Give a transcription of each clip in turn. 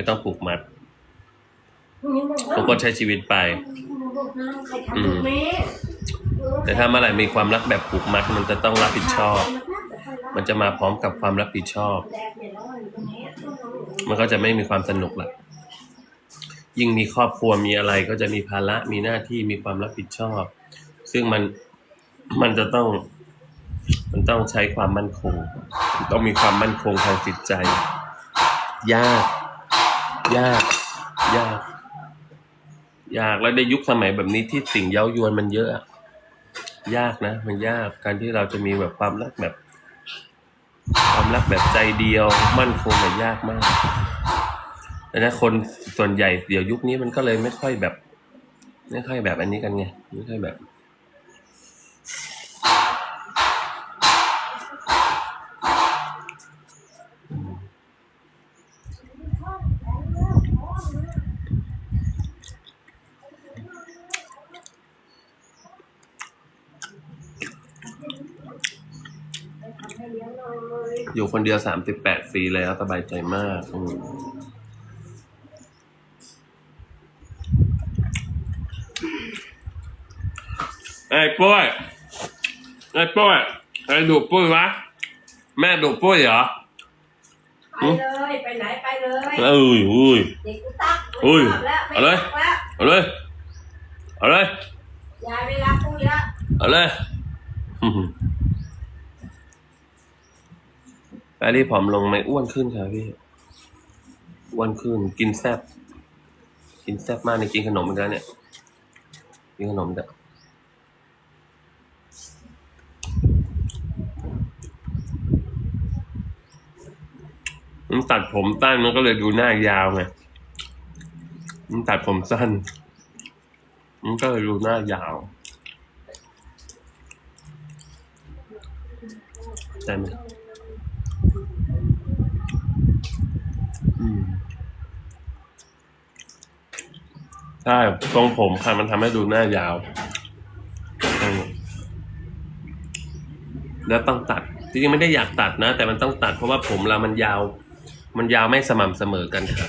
ไม่ต้องผูกมัดทุกคนใช้ชีวิตไป อืม แต่ถ้าเมื่อไหร่มีความรักแบบผูกมัดมันจะต้องรับผิดชอบ มันจะมาพร้อมกับความรับผิดชอบ มันก็จะไม่มีความสนุกละยิ่งมีครอบครัวมีอะไรก็จะมีภาระมีหน้าที่มีความรับผิดชอบ ซึ่งมันมันจะต้อง มันต้องใช้ความมั่นคง ต้องมีความมั่นคงทางจิตใจ ยาก ยากยาก ยากแล้วในยุคสมัยแบบนี้ที่สิ่งเย้ายวนมันเยอะ ยากนะ มันยากการที่เราจะมีแบบความรักแบบ ความรักแบบใจเดียว มั่นคงมันยากมากแต่นะคนส่วนใหญ่เดี๋ยวยุคนี้มันก็เลยไม่ค่อยแบบ ไม่ค่อยแบบอันนี้กันไงไม่ค่อยแบบ อยู่คนเดียวสามสิบแปดปีแล้วสบายใจมากอืมไอ้ปุ้ยไอ้ปุ้ยใครดูปุ้ยวะ แม่ดูปุ้ยเหรอ ไปเลยไปไหนไปเลยเอ้ยอุ้ย เด็กกูตักอุ้ยไม่รับแล้วเอาเลยไม่รับแล้วเอาเลย เอาเลย ยายไม่รับกูแล้ว เอาเลย อื้อหือแปรี่ผอมลงไหมอ้วนขึ้นค่ะพี่ อ้วนขึ้น กินแซบกินแซบมากในกินขนมเหมือนกันเนี่ย กินขนมแต่มันตัดผมสั้นมันก็เลยดูหน้ายาวไงมันตัดผมสั้น มันก็เลยดูหน้ายาวใช่ไหมอืมใช่ทรงผมค่ะมันทำให้ดูหน้ายาว แล้วต้องตัด จริงๆไม่ได้อยากตัดนะ แต่มันต้องตัดเพราะว่าผมเรามันยาว มันยาวไม่สม่ำเสมอกันค่ะ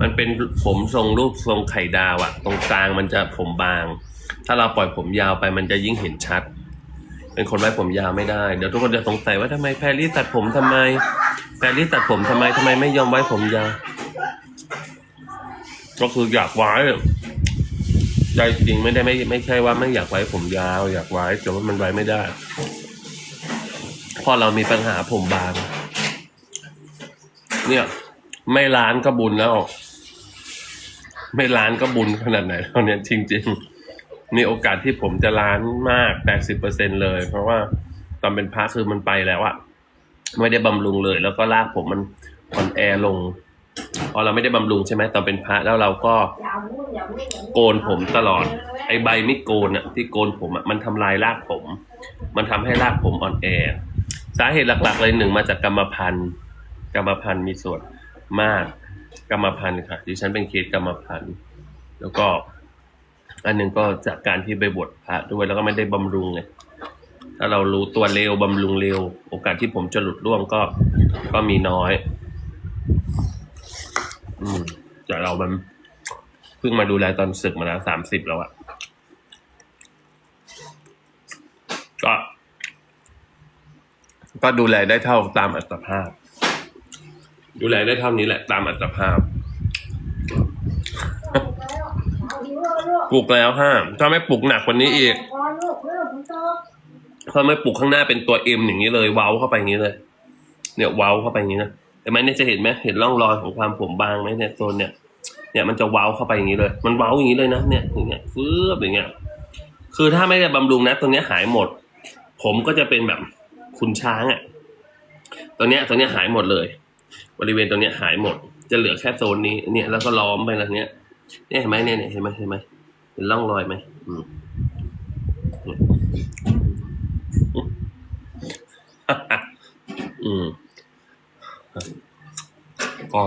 มันเป็นผมทรงรูปทรงไข่ดาวอะตรงกลางมันจะผมบาง ถ้าเราปล่อยผมยาวไปมันจะยิ่งเห็นชัด เป็นคนไว้ผมยาวไม่ได้ เดี๋ยวทุกคนจะสงสัยว่าทำไมแพรรี่ตัดผมทำไม แพรรี่ตัดผมทำไมทำไมไม่ยอมไว้ผมยาวก็คืออยากไว้ ใจจริงไม่ได้ไม่ไม่ใช่ว่าไม่อยากไว้ผมยาว อยากไว้แต่ว่ามันไว้ไม่ได้เพอเรามีปัญหาผมบาง เนี่ย ไม่ล้านก็บุญแล้วไม่ล้านก็บุญขนาดไหนแล้วเนี่ยจริงๆมีโอกาสที่ผมจะล้านมากแปดสิบเปอร์เซ็นเลย เพราะว่าตอนเป็นพระคือมันไปแล้วอะไม่ได้บำรุงเลย แล้วก็ลากผมมันอ่อนแอลง พอเราไม่ได้บำรุงใช่ไหมตอนเป็นพระแล้วเราก็โกนผมตลอด ไอ้ใบไมิดโกนอะที่โกนผมอะมันทำลายรากผม มันทำให้รากผมอ่อนแอ สาเหตุหลักๆเลยหนึ่งมาจากกรรมพันธุ์กรรมพันธุ์มีส่วนมากกรรมพันธุ์ค่ะดิฉันเป็นเคสกรรมพันธุ์แล้วก็ อันหนึ่งก็จากการที่ไปบวชพระด้วยแล้วก็ไม่ได้บำรุงไงถ้าเรารู้ตัวเร็วบำรุงเร็ว โอกาสที่ผมจะหลุดร่วงก็ก็มีน้อย อืมแต่เรามันเพิ่งมาดูแลตอนศึกมาแล้วสามสิบแล้วอะก็ ก็ดูแลได้เท่าตามอัตภาพ ดูแลได้เท่านี้แหละ ตามอัตภาพปลูกแล้วห้าถ้าไม่ปลูกหนักกว่านี้อีกถ้าไม่ปลูกข้างหน้าเป็นตัวเอ็มอย่างนี้เลย เว้าเข้าไปอย่างนี้เลย เนี่ยเว้าเข้าไปอย่างนี้นะ เห็นไหมเนี่ยจะเห็นไหมเห็นร่องรอยของความผมบางไหมเนี่ยโซนเนี่ยเนี่ยมันจะเว้าเข้าไปอย่างนี้เลย มันเว้าอย่างนี้เลยนะเนี่ยอย่างเงี้ยฟืบอย่างเงี้ยคือถ้าไม่ได้บำรุงนะตรงเนี้ยหายหมด ผมก็จะเป็นแบบคุณช้างอะ่ะตรงเนี้ยตรงเนี้ยหายหมดเลย บริเวณตรงเนี้ยหายหมด จะเหลือแค่โซนนี้เนี่ยแล้วก็ล้อมไปแล้วเนี้ยเนี่ยเห็นไหมเนี่ยเนี่ยเห็นไหมเห็นไหมเห็นร่องรอยไหมอืมอืม ก็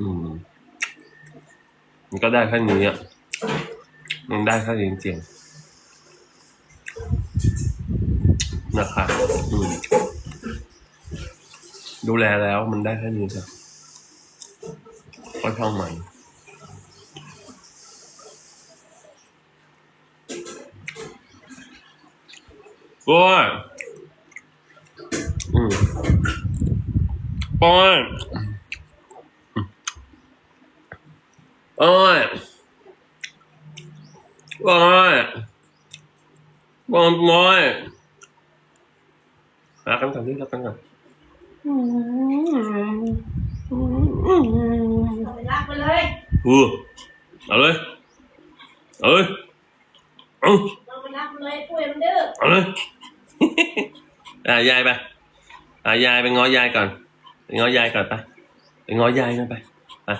อืม มันก็ได้แค่นี้อะมันได้แค่นี้จริงๆนะครับอืมดูแลแล้วมันได้แค่นี้ครับก็ช่างมันโอ้ยอืม โอ้ยโอ้ยโอ้ยโอ้ยโอ้ยรักกันก่อนดิรักกันก่อนเอา ไปรักไปเลยอือเอาเลยเอาเลยเอาเอาไปรักไปเลยปุ้ยมันดื้อเอาเลยอ่ายายไปอ่ายายไปง้อยายก่อนไปง้อยายก่อนไปไปง้อยายกันไปไป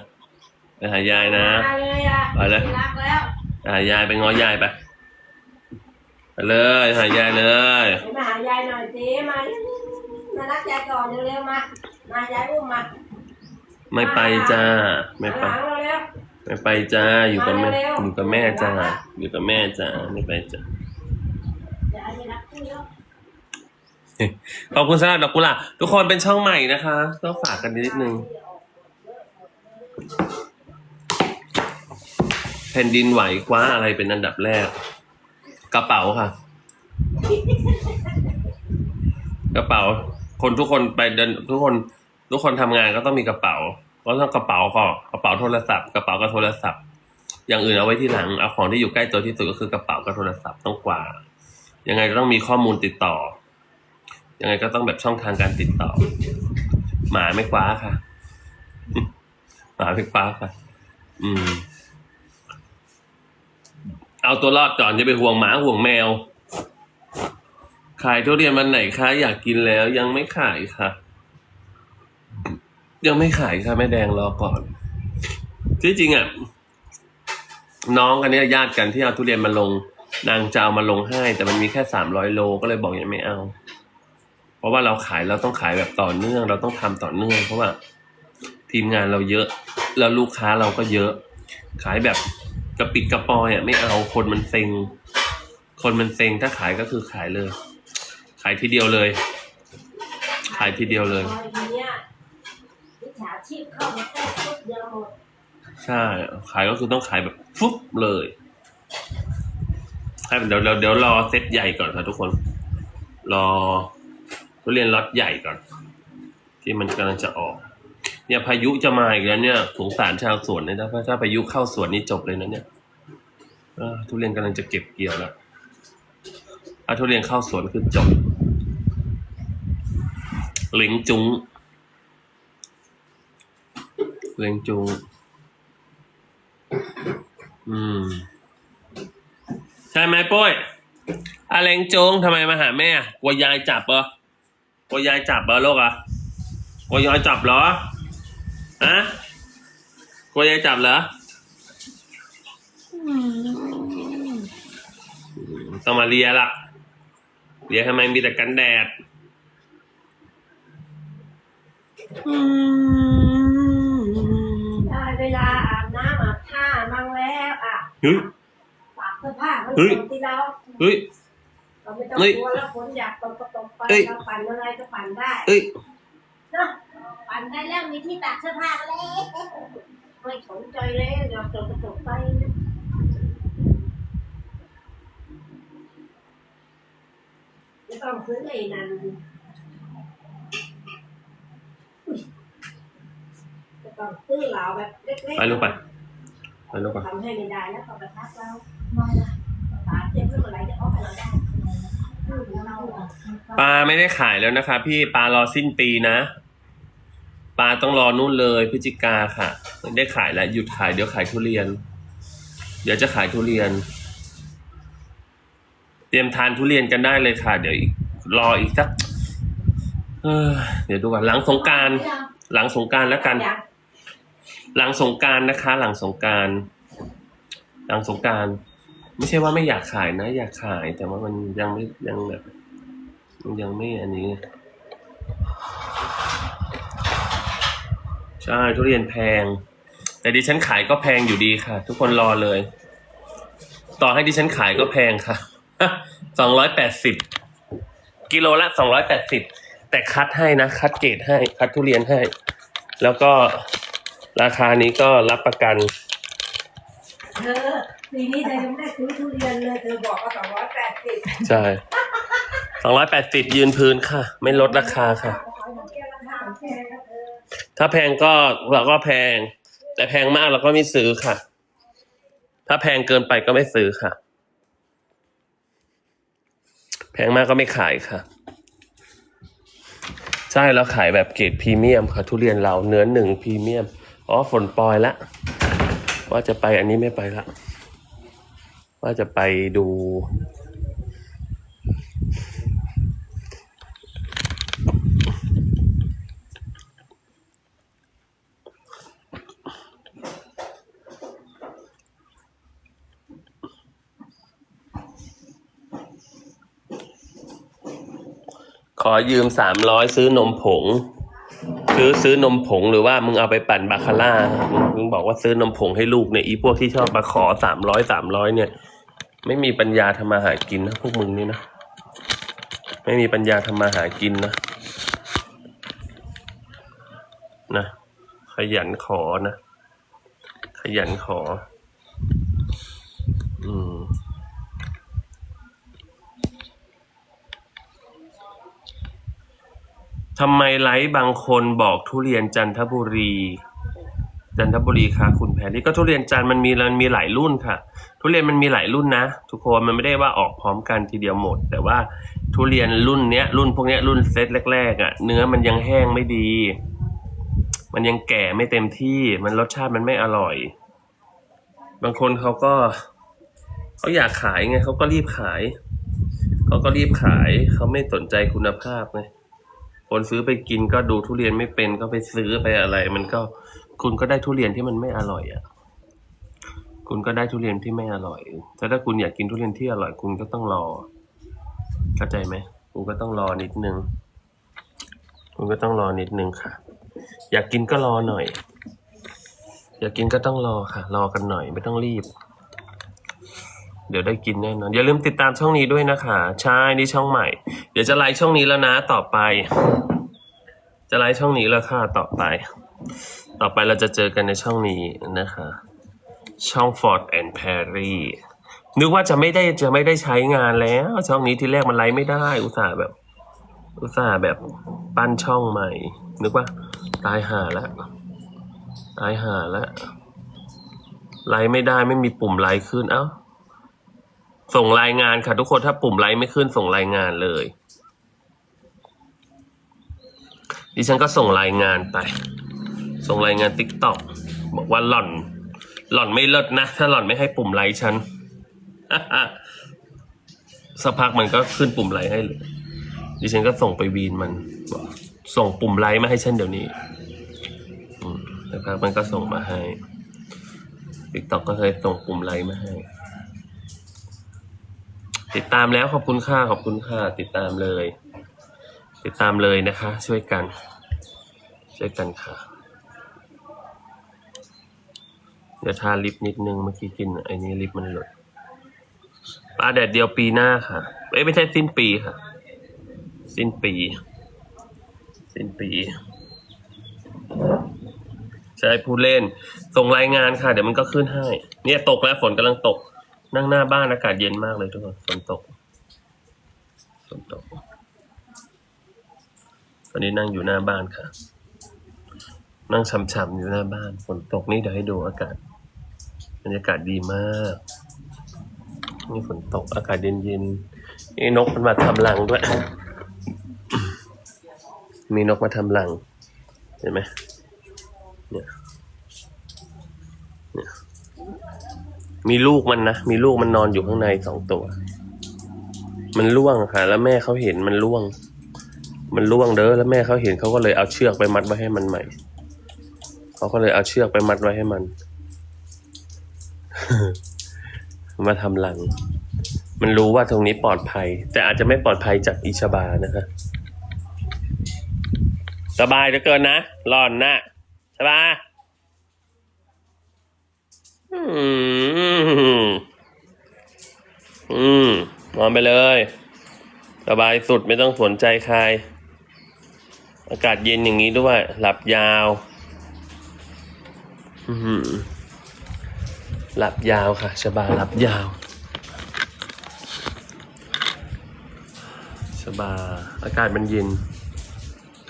ไปหายายนะ มาเลยอะไปเลย รักแล้วหายายไปง้อยายไปไปเลยหายายเลยไปมาหายายหน่อยสิมา มารักยายก่อนเร็วๆมา มายายอุ้มมาไม่ไปจ้า ไม่ไป หลังเร็วไม่ไปจ้าอยู่กับแม่มาเร็วอยู่กับแม่จ้าอยู่กับแม่จ้าไม่ไปจ้าๆยายไม่รักปุ้ยแล้ว ขอบคุณสำหรับดอกกุหลาบทุกคนเป็นช่องใหม่นะคะต้องฝากกันนิดนึงแผ่นดินไหวคว้าอะไรเป็นอันดับแรก กระเป๋าค่ะ กระเป๋า คนทุกคนไปเดินทุกคน ทุกคนทำงานก็ต้องมีกระเป๋า ก็ต้องกระเป๋าก่อนกระเป๋าโทรศัพท์กระเป๋ากับโทรศัพท์ อย่างอื่นเอาไว้ที่หลังเอาของที่อยู่ใกล้ตัวที่สุดก็คือกระเป๋ากับโทรศัพท์ต้องกว่า ยังไงก็ต้องมีข้อมูลติดต่อ ยังไงก็ต้องแบบช่องทางการติดต่อ หมาไม่คว้าค่ะ หมาไม่คว้าค่ะ อืม เอาตัวรอดก่อนจะไปห่วงหมาห่วงแมว ขายทุเรียนวันไหนคะอยากกินแล้ว ยังไม่ขายค่ะ ยังไม่ขายค่ะแม่แดงรอก่อนที่จริงอะน้องกันเนี้ยญาติกันที่เอาทุเรียนมาลง นางจะเอามาลงให้ แต่มันมีแค่สามร้อยโลก็เลยบอกยังไม่เอา เพราะว่าเราขายเราต้องขายแบบต่อเนื่อง เราต้องทำต่อเนื่อง เพราะว่าทีมงานเราเยอะ แล้วลูกค้าเราก็เยอะ ขายแบบกระปิดกระปอยอะไม่เอาคนมันเซ็ง คนมันเซ็งถ้าขายก็คือขายเลย ขายทีเดียวเลย ขายทีเดียวเลยใช่ขายก็คือต้องขายแบบฟุ๊บเลยให้เดี๋ยวเดี๋ยวเดี๋ยวรอเซตใหญ่ก่อนครับทุกคน รอ เรียนล็อตใหญ่ก่อน ที่มันกำลังจะออก เนี่ยพายุจะมาอีกแล้วเนี่ยสงสารชาวสวนเลยถ้าถ้าพายุเข้าสวนนี่จบเลยนะเนี่ยอทุเรียนกำลังจะเก็บเกี่ยวแล้วถ้าทุเรียนเข้าสวนคือจบเหลิงจุงเหลิงจุงอืม ใช่ไหมปุ้ยอาเลงจงทำไมมาหาแม่กลัวยายจับเหรอ กลัวยายจับเหรอลูกอะกลัวยายจับเหรออะกลัวยายจับเหรออืมต้องมาเลียละเลียทำไมมีแต่กันแดดอืมได้เวลาอาบน้ำอาบท่ามั่งแล้วอะเฮ้ยฝากเสื้อผ้ามันเฮ้ยตกที่เรา เฮ้ย เราไม่ต้องเฮ้ยกลัวแล้วฝนอยากตกก็ตกไปเฮ้ยเราปั่นอะไรก็ปั่นได้เอ้ยเนาะปั่นได้แล้วมีที่ตากเสื้อผ้าแล้วไม่สนใจเลยเดี๋ยวตกก็ตกไปไม่ต้องซื้อไอ้นั่นอุ๊ยจะต้องซื้อเหลาแบบเล็กๆไปลูกไปไปลูกไปทำให้ไม่ได้แล้วก็ไปทักเราไม่ละตาเจ็บเมื่อไหร่จะออกให้เราได้อืมเราอะ ปลาไม่ได้ขายแล้วนะคะ พี่ปลารอสิ้นปีนะ ปลาต้องรอนู่นเลยพฤศจิกาค่ะไม่ได้ขายแล้วหยุดขายเดี๋ยวขายทุเรียน เดี๋ยวจะขายทุเรียน เตรียมทานทุเรียนกันได้เลยค่ะ เดี๋ยวอีกรออีกสักเออเดี๋ยวดูก่อนหลังสงการหลังสงการแล้วกัน หลังสงการนะคะ หลังสงการหลังสงการ ไม่ใช่ว่าไม่อยากขายนะ อยากขาย แต่ว่ามันยังไม่ยังแบบมันยังไม่อันนี้ ใช่ทุเรียนแพง แต่ดิฉันขายก็แพงอยู่ดีค่ะ ทุกคนรอเลย ต่อให้ดิฉันขายก็แพงค่ะสองร้อยแปดสิบกิโลละสองร้อยแปดสิบแต่คัดให้นะ คัดเกรดให้ คัดทุเรียนให้ แล้วก็ราคานี้ก็รับประกันเปีนี้เธอยังไม่ได้ซื้อทุเรียนเลยเธอบอกว่าสองร้อยแปดสิบใช่สองร้อยแปดสิบยืนพื้นค่ะ ไม่ลดราคาค่ะ ถ้าแพงก็เราก็แพง แต่แพงมากเราก็ไม่ซื้อค่ะ ถ้าแพงเกินไปก็ไม่ซื้อค่ะ แพงมากก็ไม่ขายค่ะ ใช่เราขายแบบเกรดพรีเมียมค่ะทุเรียนเราเนื้อหนึ่งพรีเมียมอ๋อฝนปลอยละว่าจะไปอันนี้ไม่ไปละ ว่าจะไปดูขอยืมสามร้อยซื้อนมผง ซื้อซื้อนมผงหรือว่ามึงเอาไปปั่นบาคาร่า มึงบอกว่าซื้อนมผงให้ลูกเนี่ยอีพวกที่ชอบมาขอสามร้อยสามร้อยเนี่ย ไม่มีปัญญาทำมาหากินนะพวกมึงนี่นะ ไม่มีปัญญาทำมาหากินนะ นะ ขยันขอนะ ขยันขอ อืมทำไมไลฟ์บางคนบอกทุเรียนจันทบุรี จันทบุรีค่ะคุณแพรรี่ก็ทุเรียนจันมันมีมันมีหลายรุ่นค่ะ ทุเรียนมันมีหลายรุ่นนะ ทุกคนมันไม่ได้ว่าออกพร้อมกันทีเดียวหมด แต่ว่าทุเรียนรุ่นเนี้ย รุ่นพวกเนี้ยรุ่นเซตแรกๆอะ่ะ เนื้อมันยังแห้งไม่ดี มันยังแก่ไม่เต็มที่มันรสชาติมันไม่อร่อย บางคนเขาก็เขาอยากขายไงเขาก็รีบขายเขาก็รีบขายเขาไม่สนใจคุณภาพไงคนซื้อไปกินก็ดูทุเรียนไม่เป็นก็ไปซื้อไปอะไร มันก็คุณก็ได้ทุเรียนที่มันไม่อร่อยอะ คุณก็ได้ทุเรียนที่ไม่อร่อยแต่ถ้าคุณอยากกินทุเรียนที่อร่อย คุณก็ต้องรอ เข้าใจไหมคุณก็ต้องรอนิดนึง คุณก็ต้องรอนิดนึงค่ะ อยากกินก็รอหน่อย อยากกินก็ต้องรอค่ะ รอกันหน่อยไม่ต้องรีบ เดี๋ยวได้กินแน่นอน อย่าลืมติดตามช่องนี้ด้วยนะคะ ใช่นี่ช่องใหม่ เดี๋ยวจะไลฟ์ช่องนี้แล้วนะต่อไป จะไลฟ์ช่องนี้แล้วค่ะต่อไป ต่อไปเราจะเจอกันในช่องนี้นะคะ ช่อง Ford and Perry นึกว่าจะไม่ได้จะไม่ได้ใช้งานแล้ว ช่องนี้ที่แรกมันไลฟ์ไม่ได้ อุตส่าห์แบบ อุตส่าห์แบบปั้นช่องใหม่ นึกว่าตายหาแล้วตายหาแล้วไลฟ์ไม่ได้ไม่มีปุ่มไลฟ์ขึ้นเอ้าส่งรายงานค่ะทุกคนถ้าปุ่มไลค์ไม่ขึ้นส่งรายงานเลย ดิฉันก็ส่งรายงานไป ส่งรายงานติ๊กต็อกบอกว่าหล่อน หล่อนไม่เลิศนะ ถ้าหล่อนไม่ให้ปุ่มไลค์ฉันสักพักมันก็ขึ้นปุ่มไลค์ให้เลยดิฉันก็ส่งไปวีนมันบอกส่งปุ่มไลค์มาให้ฉันเดี๋ยวนี้สักพักมันก็ส่งมาให้ติ๊กต็อกก็เคยส่งปุ่มไลค์มาให้ ติดตามแล้วขอบคุณค่าขอบคุณค่าติดตามเลย ติดตามเลยนะคะ ช่วยกัน ช่วยกันค่ะ เดี๋ยวทาลิปนิดนึงเมื่อกี้กินไอ้นี่ลิปมันหลุดปลาแดดเดียวปีหน้าค่ะ เอ้ยไม่ใช่สิ้นปีค่ะ สิ้นปี สิ้นปี ใช่ผู้เล่น ส่งรายงานค่ะ เดี๋ยวมันก็ขึ้นให้ เนี่ยตกแล้วฝนกำลังตก นั่งหน้าบ้านอากาศเย็นมากเลยทุกคนฝนตกฝนตกตอนนี้นั่งอยู่หน้าบ้านค่ะ นั่งช่ำๆอยู่หน้าบ้านฝนตกนี่เดี๋ยวให้ดูอากาศ บรรยากาศดีมากนี่ฝนตกอากาศเย็นๆนี่นกมันมาทำรังด้วย มีนกมาทำรัง เห็นไหมเนี่ยเนี่ยมีลูกมันนะ มีลูกมันนอนอยู่ข้างในสองตัว มันล่วงค่ะ แล้วแม่เขาเห็นมันล่วง มันล่วงเด้อแล้วแม่เขาเห็นเขาก็เลยเอาเชือกไปมัดไว้ให้มันใหม่เขาก็เลยเอาเชือกไปมัดไว้ให้มัน มาทำรัง มันรู้ว่าตรงนี้ปลอดภัย แต่อาจจะไม่ปลอดภัยจากอิชบานะคะสบายเหลือเกินนะร้อนนะใช่ปะอืม อืมนอนไปเลย สบายสุดไม่ต้องสนใจใคร อากาศเย็นอย่างนี้ด้วย หลับยาว อื้อ หลับยาวค่ะชบาหลับยาวชบาอากาศมันเย็น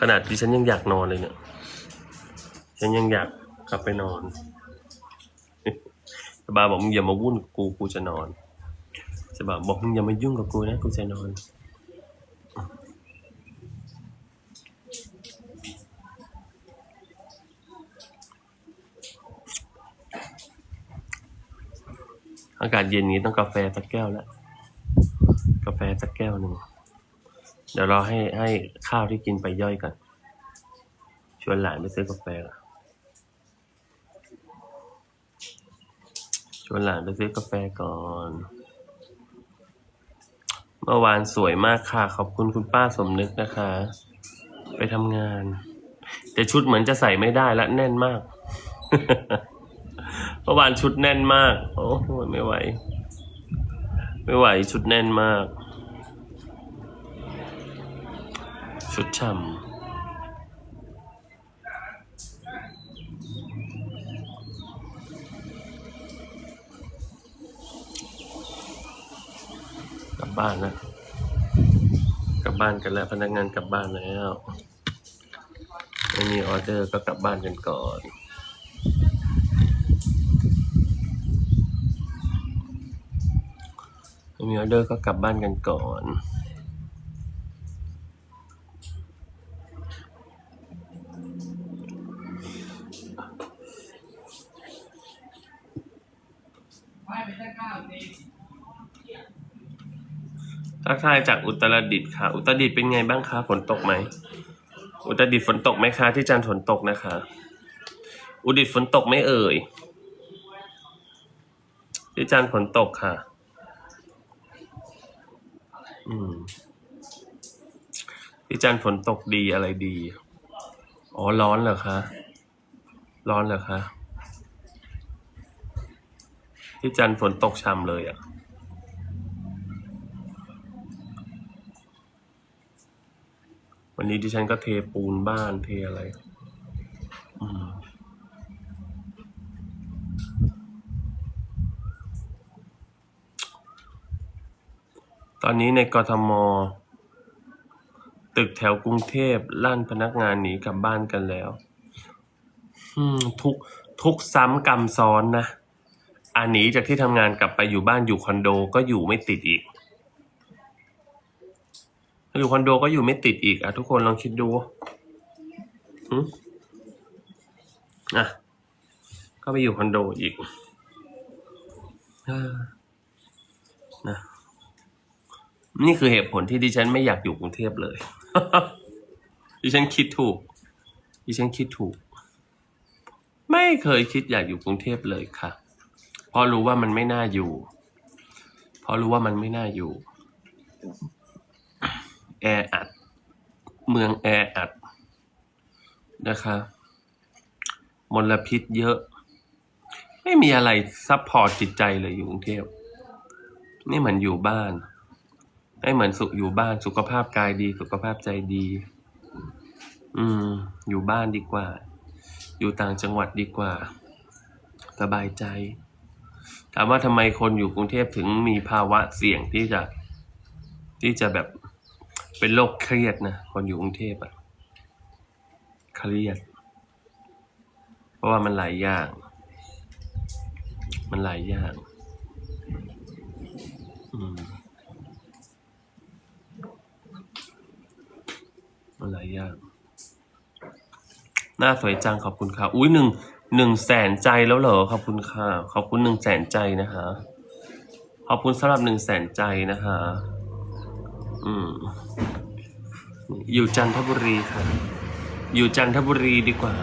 ขนาดที่ฉันยังอยากนอนเลยเนี่ยฉันยังอยากกลับไปนอนชบาบอกมึงอย่ามาวุ่นกับกูกูจะนอนชบาบอกมึงอย่ามายุ่งกับกูนะกูจะนอน อากาศเย็นนี้ต้องกาแฟสักแก้วแล้วกาแฟสักแก้วหนึ่งเดี๋ยวเราให้ให้ข้าวที่กินไปย่อยก่อนชวนหลานไปซื้อกาแฟก่อนชวนหลานไปซื้อกาแฟก่อน เมื่อวานสวยมากค่ะ ขอบคุณคุณป้าสมนึกนะคะ ไปทำงาน แต่ชุดเหมือนจะใส่ไม่ได้ละแน่นมาก เมื่อวานชุดแน่นมาก โอ้ไม่ไหว ไม่ไหวชุดแน่นมาก ชุดช่ำกลับบ้านนะกลับบ้านกันแล้วพนักงานกลับบ้านแล้วไม่มีออเดอร์ก็กลับบ้านกันก่อน ม่มีออเดอร์ก็กลับบ้านกันก่อนทักทายจากอุตรดิตถ์ค่ะ อุตรดิตถ์เป็นไงบ้างคะฝนตกไหม อุตรดิตถ์ฝนตกไหมคะ ที่จันทร์ฝนตกนะคะ อุตรดิตถ์ฝนตกไหม่เอ่ย ที่จันทร์ฝนตกค่ะ อืมที่จันฝนตกดีอะไรดี อ๋อ ร้อนเหรอคะ ร้อนเหรอคะ ที่จันฝนตกช่ำเลยอะ่ะวันนี้ดิฉันก็เทปูนบ้านเทอะไร อืม ตอนนี้ในกทม ตึกแถวกรุงเทพลั่นพนักงานหนีกลับบ้านกันแล้วทุกทุกซ้ำกรรมซ้อนนะอันนี้จากที่ทำงานกลับไปอยู่บ้านอยู่คอนโดก็อยู่ไม่ติดอีก อยู่คอนโดก็อยู่ไม่ติดอีกอะทุกคนลองคิดดูหืมอะก็ไปอยู่คอนโดอีกนะ นี่คือเหตุผลที่ดิฉันไม่อยากอยู่กรุงเทพเลย ดิฉันคิดถูก ดิฉันคิดถูก ไม่เคยคิดอยากอยู่กรุงเทพเลยค่ะเพราะรู้ว่ามันไม่น่าอยู่ เพราะรู้ว่ามันไม่น่าอยู่ แออัด เมืองแออัดนะคะมลพิษเยอะ ไม่มีอะไรซัพพอร์ตจิตใจเลยอยู่กรุงเทพนี่เหมือนอยู่บ้าน ไม่เหมือนสุขอยู่บ้านสุขภาพกายดี สุขภาพใจดี อืม อยู่บ้านดีกว่า อยู่ต่างจังหวัดดีกว่า สบายใจ ถามว่าทำไมคนอยู่กรุงเทพถึงมีภาวะเสี่ยงที่จะ ที่จะแบบเป็นโรคเครียดนะคนอยู่กรุงเทพอะเครียด เพราะว่ามันหลายอย่าง มันหลายอย่าง อืม มันหลายอย่าง หน้าสวยจังขอบคุณค่ะ อุ้ยหนึ่งหนึ่งแสนใจแล้วเหรอขอบคุณค่ะ ขอบคุณหนึ่งแสนใจนะคะ ขอบคุณสำหรับหนึ่งแสนใจนะคะ อืม อยู่จันทบุรีค่ะ อยู่จันทบุรีดีกว่า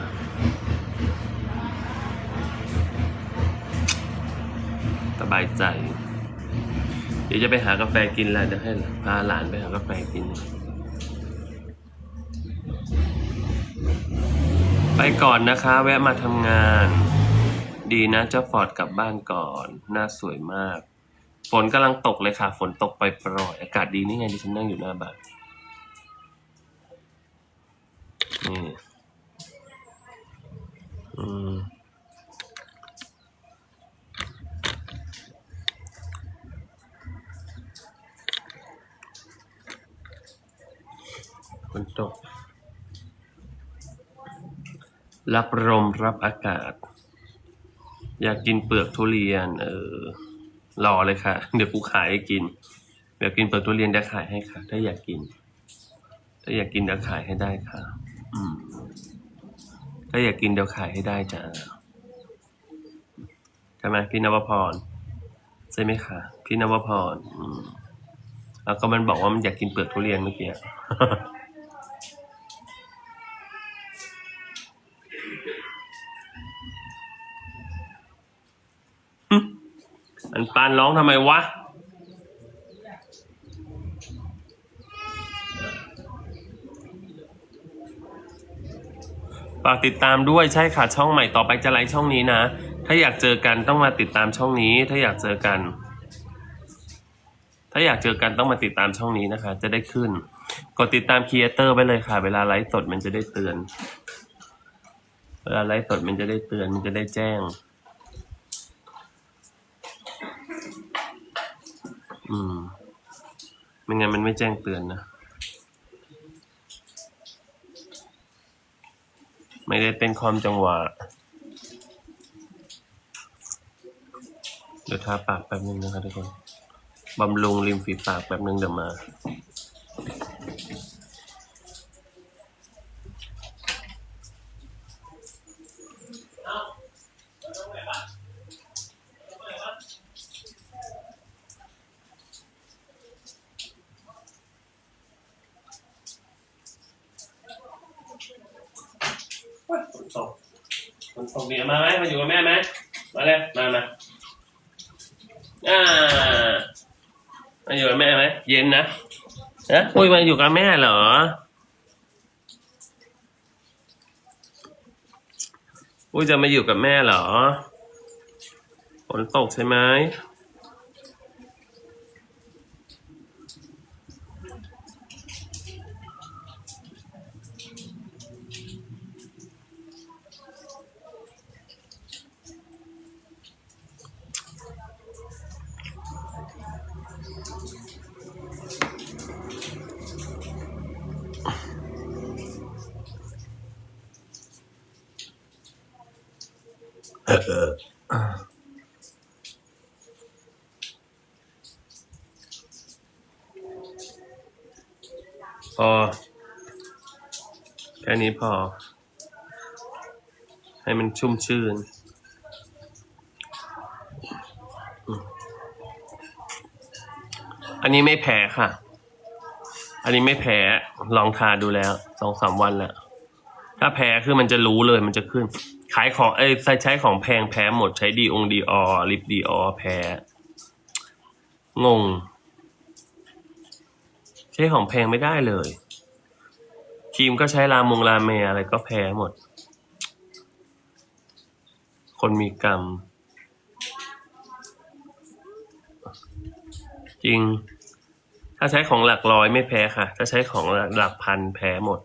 สบายใจ เดี๋ยวจะไปหากาแฟกินแหล้วเดี๋ยวให้พาหลานไปหากาแฟกิน ไปก่อนนะคะ แวะมาทำงาน ดีนะเจ้าฟอร์ดกลับบ้านก่อน หน้าสวยมาก ฝนกำลังตกเลยค่ะ ฝนตกไปปล่อย อากาศดีนี่ไงดิฉันนั่งอยู่หน้าบ้านนี่อืม รับลมรับอากาศ อยากกินเปลือกทุเรียน เออรอเลยค่ะ เดี๋ยวกูขายให้กินอยากกินเปลือกทุเรียนเดี๋ยวขายให้ค่ะ ถ้าอยากกิน ถ้าอยากกินเดี๋ยวขายให้ได้ค่ะ อืม ถ้าอยากกินเดี๋ยวขายให้ได้จ้ะใช่ไหมพี่นวพรใช่ไหมคะพี่นวพรอืมแล้วก็มันบอกว่ามันอยากกินเปลือกทุเรียนเมื่อกี้ อันปานร้องทำไมวะ ฝากติดตามด้วยใช่ค่ะ ช่องใหม่ต่อไปจะไลฟ์ช่องนี้นะ ถ้าอยากเจอกันต้องมาติดตามช่องนี้ ถ้าอยากเจอกัน ถ้าอยากเจอกันต้องมาติดตามช่องนี้นะคะ จะได้ขึ้น กดติดตามครีเอเตอร์ไปเลยค่ะ เวลาไลฟ์สดมันจะได้เตือน เวลาไลฟ์สดมันจะได้เตือนมันจะได้แจ้ง อืม ไม่งั้นมันไม่แจ้งเตือนนะ ไม่ได้เป็นความจังหวะ เดี๋ยวทาปากแป๊บนึงนะครับทุกคน บำรุงริมฝีปากแป๊บนึงเดี๋ยวมา ฝนตกฝนตก เนี่ยมาไหมมาอยู่กับแม่ไหมมาเลยมามาอ่ามาอยู่กับแม่ไหมเย็นนะนะอุ้ยมาอยู่กับแม่เหรออุ้ยจะมาอยู่กับแม่เหรอฝนตกใช่ไหมพอแค่ นี้พอ ให้มันชุ่มชื่น อันนี้ไม่แพ้ค่ะ อันนี้ไม่แพ้ลองทาดูแล้วสองสามวันแล้ว ถ้าแพ้คือมันจะรู้เลยมันจะขึ้น ขายของเอ้ยใช้ของแพงแพ้หมดใช้ดีองดีออลิปดีออแพ้ งง ใช้ของแพงไม่ได้เลย ครีมก็ใช้ลามงลาเมอะไรก็แพ้หมด คนมีกรรม จริง ถ้าใช้ของหลักร้อยไม่แพ้ค่ะ ถ้าใช้ของหลักพันแพ้หมด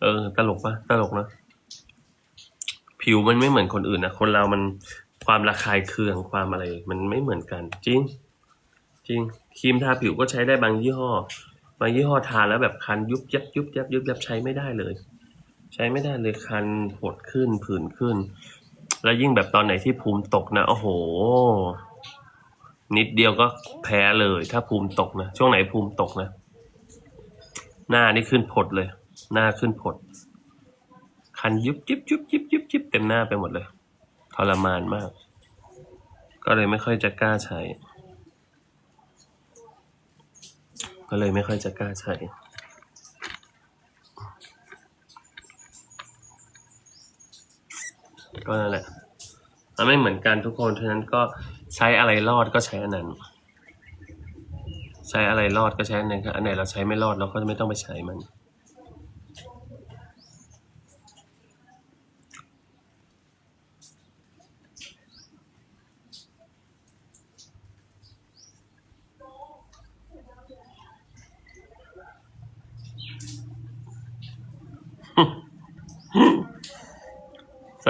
เออ ตลกปะตลกนะ ผิวมันไม่เหมือนคนอื่นนะ คนเรามันความระคายเคืองความอะไร มันไม่เหมือนกัน จริง จริงครีมทาผิวก็ใช้ได้บางยี่ห้อ บางยี่ห้อทาแล้วแบบคันยุบยับยุบยับยุบยับใช้ไม่ได้เลย ใช้ไม่ได้เลยคันผดขึ้นผื่นขึ้น แล้วยิ่งแบบตอนไหนที่ภูมิตกนะโอ้โห นิดเดียวก็แพ้เลย ถ้าภูมิตกนะช่วงไหนภูมิตกนะ หน้านี่ขึ้นผดเลย หน้าขึ้นผด คันยุบยิบยุบยิบยุบยิบเต็มหน้าไปหมดเลยทรมานมาก ก็เลยไม่ค่อยจะกล้าใช้ ก็เลยไม่ค่อยจะกล้าใช้ก็นั่นแหละมันไม่เหมือนกันทุกคนฉะนั้นก็ใช้อะไรรอดก็ใช้อันนั้น ใช้อะไรรอดก็ใช้อันนั้นครับอันไหนเราใช้ไม่รอดเราก็ไม่ต้องไปใช้มัน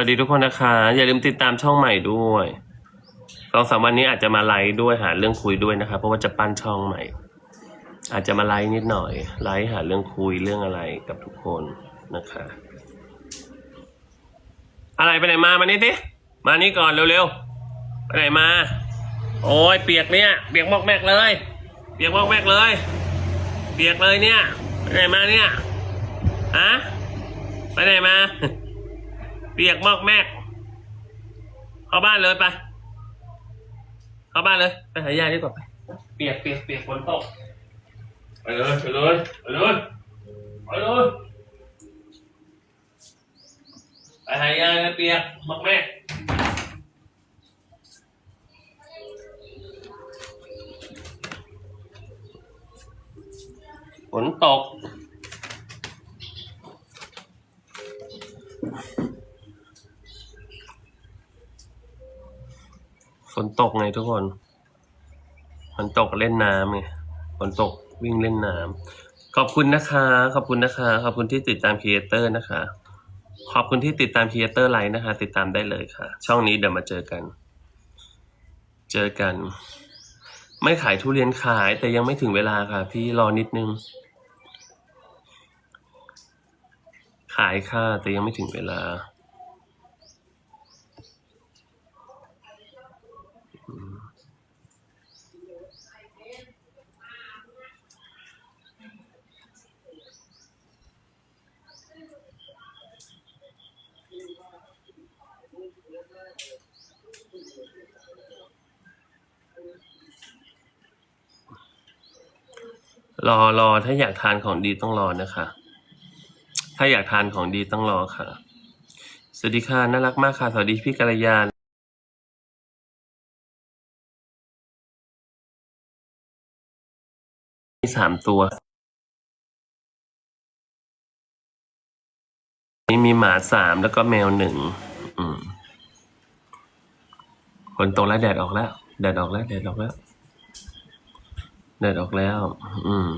วัสดีทุกคนนะคะ อย่าลืมติดตามช่องใหม่ด้วยสองสามวันนี้อาจจะมาไลฟ์ด้วยหาเรื่องคุยด้วยนะคะ เพราะว่าจะปั้นช่องใหม่ อาจจะมาไลฟ์นิดหน่อยไลฟ์หาเรื่องคุยเรื่องอะไรกับทุกคนนะคะ อะไรไปไหนมามานี่สิมานี่ก่อนเร็วๆไปไหนมา โอ้ยเปียกเนี่ยเปียกมอกแมกเลย เปียกมอกแมกเลย เปียกเลยเนี่ยไปไหนมาเนี่ยฮะไปไหนมา เปียกมอกแมกเข้าบ้านเลยไป เข้าบ้านเลย ไปหายายดีกว่าไป เปียกเปียกเปียกฝนตกไปเลยไปเลยไปเลยไปเลยไปหายายนะเปียกมอกแมกฝนตก ฝนตกไงทุกคนฝนตกเล่นน้ำไงฝนตกวิ่งเล่นน้ำขอบคุณนะคะ ขอบคุณนะคะ ขอบคุณที่ติดตามครีเอเตอร์นะคะ ขอบคุณที่ติดตามครีเอเตอร์ไลน์นะคะ ติดตามได้เลยค่ะ ช่องนี้เดี๋ยวมาเจอกัน เจอกัน ไม่ขายทุเรียนขายแต่ยังไม่ถึงเวลาค่ะ พี่รอนิดนึง ขายค่ะแต่ยังไม่ถึงเวลา รอรอถ้าอยากทานของดีต้องรอนะคะ ถ้าอยากทานของดีต้องรอค่ะ สวัสดีค่ะน่ารักมากค่ะ สวัสดีพี่กัลยามีสามตัว นี่มีหมาสามแล้วก็แมวหนึ่งฝนตกแล้วแดดออกแล้ว แดดออกแล้วแดดออกแล้ว แดดออกแล้ว อืม